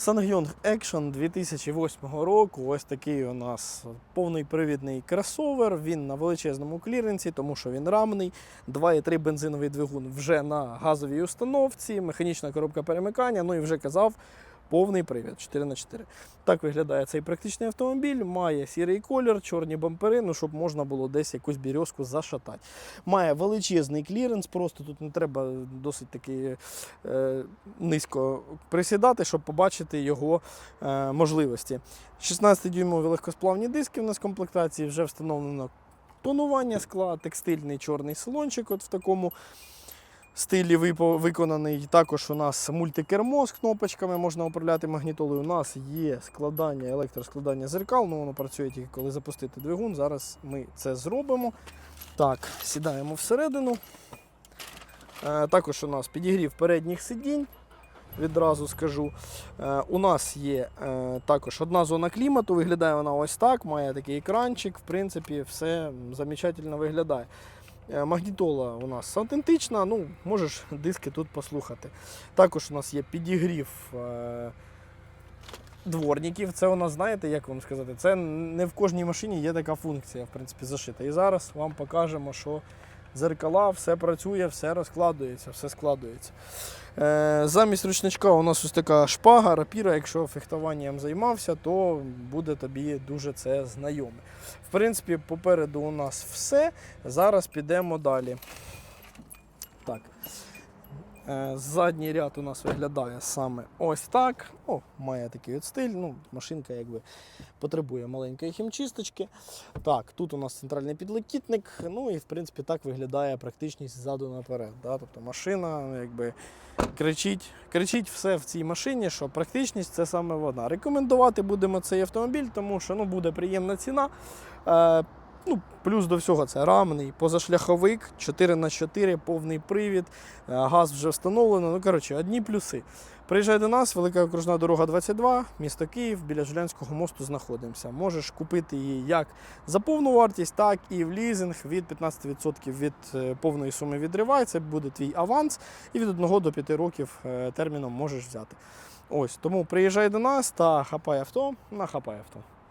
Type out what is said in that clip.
Sangyong Action 2008 року. Ось такий у нас повний привідний кросовер. Він на величезному кліренсі, тому що він рамний. 2,3 бензиновий двигун вже на газовій установці, механічна коробка перемикання. Ну і вже казав. Повний привід 4х4. Так виглядає цей практичний автомобіль. Має сірий колір, чорні бампери, ну щоб можна було десь якусь бірьозку зашатати. Має величезний кліренс, просто тут не треба досить таки е, низько присідати, щоб побачити його е, можливості. 16-дюймові легкосплавні диски в нас в комплектації вже встановлено тонування скла, текстильний чорний салончик от в такому стилі виконаний. Також у нас мультикермо з кнопочками, можна управляти магнітолою. У нас є складання, електроскладання зеркал, ну воно працює тільки коли запустити двигун. Зараз ми це зробимо. Так, сідаємо всередину. Е, Також у нас підігрів передніх сидінь. Відразу скажу. Е, У нас є е, також одна зона клімату, виглядає вона ось так, має такий екранчик, в принципі, все замечательно виглядає. Е, Магнітола у нас автентична, ну, можеш диски тут послухати. Також у нас є підігрів е, дворників. Це у нас, знаєте, як вам сказати, це не в кожній машині є така функція, в принципі, зашита. І зараз вам покажемо, що зеркала, все працює, все розкладується, все складується. Е, замість ручничка у нас ось така шпага, рапіра. Якщо фехтуванням займався, то буде тобі дуже це знайоме. В принципі, попереду у нас все. Зараз підемо далі. Так. Е, Задній ряд у нас виглядає саме ось так. О, має такий от стиль. Ну, машинка якби потребує маленької хімчисточки. Так, тут у нас центральний підлокітник. Ну і в принципі так виглядає практичність ззаду наперед. Да? Тобто машина якби кричить, кричить все в цій машині, що практичність це саме вона. Рекомендувати будемо цей автомобіль, тому що ну, буде приємна ціна. Ну, плюс до всього це рамний, позашляховик, 4х4, повний привід, е, газ вже встановлено. Ну, коротше, одні плюси. Приїжджай до нас, велика окружна дорога 22, місто Київ, біля Жулянського мосту знаходимося. Можеш купити її як за повну вартість, так і в лізинг від 15% від е, повної суми відривай. Це буде твій аванс, і від 1 до 5 років е, терміном можеш взяти. Ось тому приїжджай до нас та хапай авто на хапай авто.